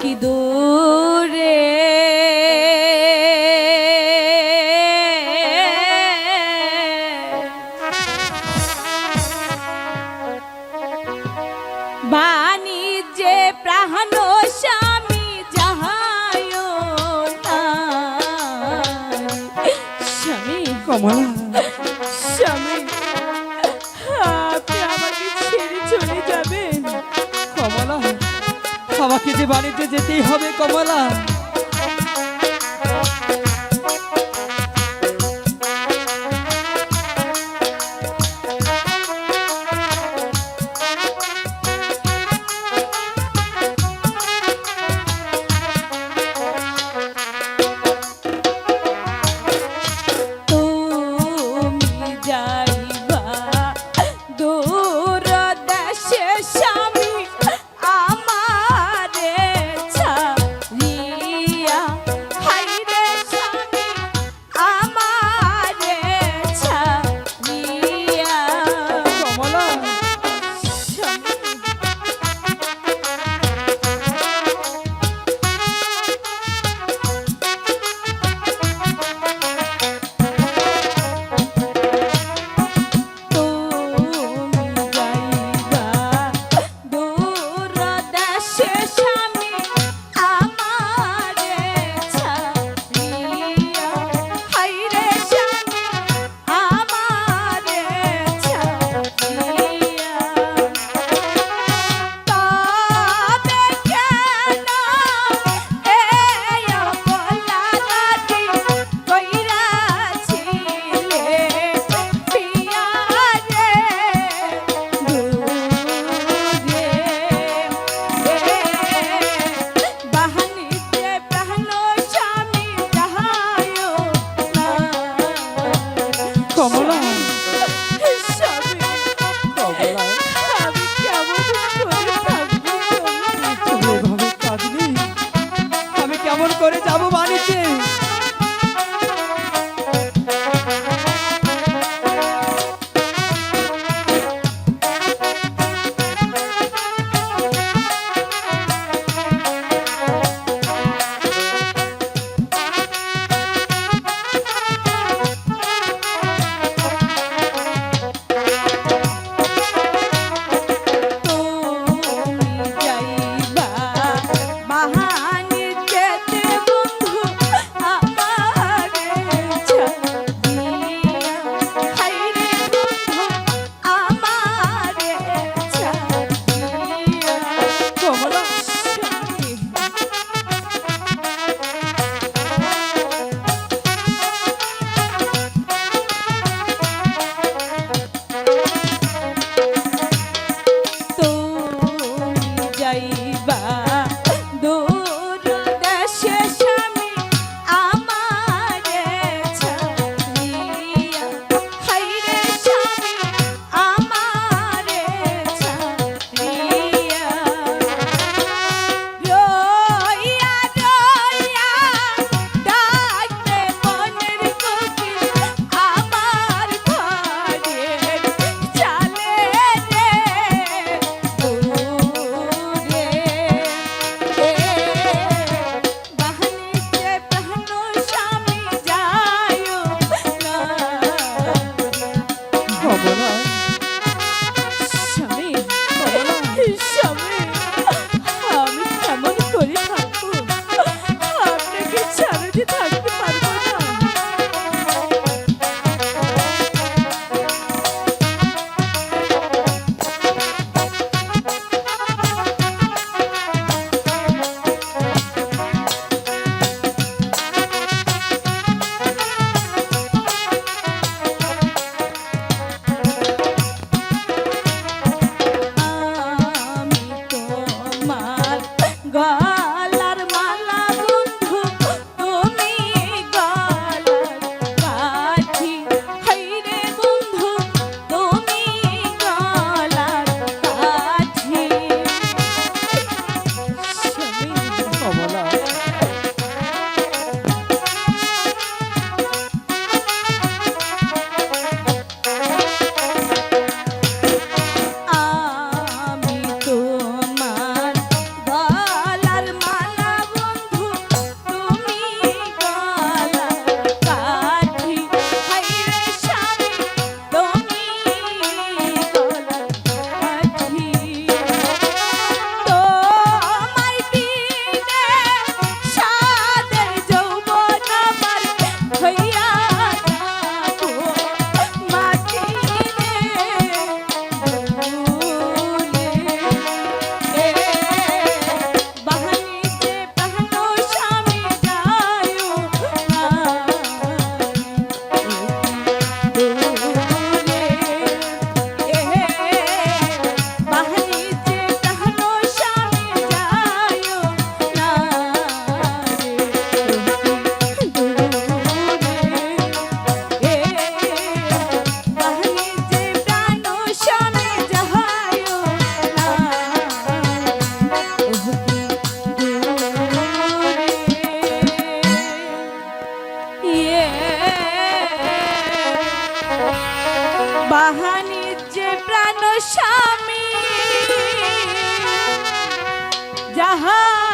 কি দূরে। বাণিজ্যে প্রাণ স্বামী আমাকে যে বাড়িতে যেতেই হবে কমলা। যে প্রাণ স্বামী যাহা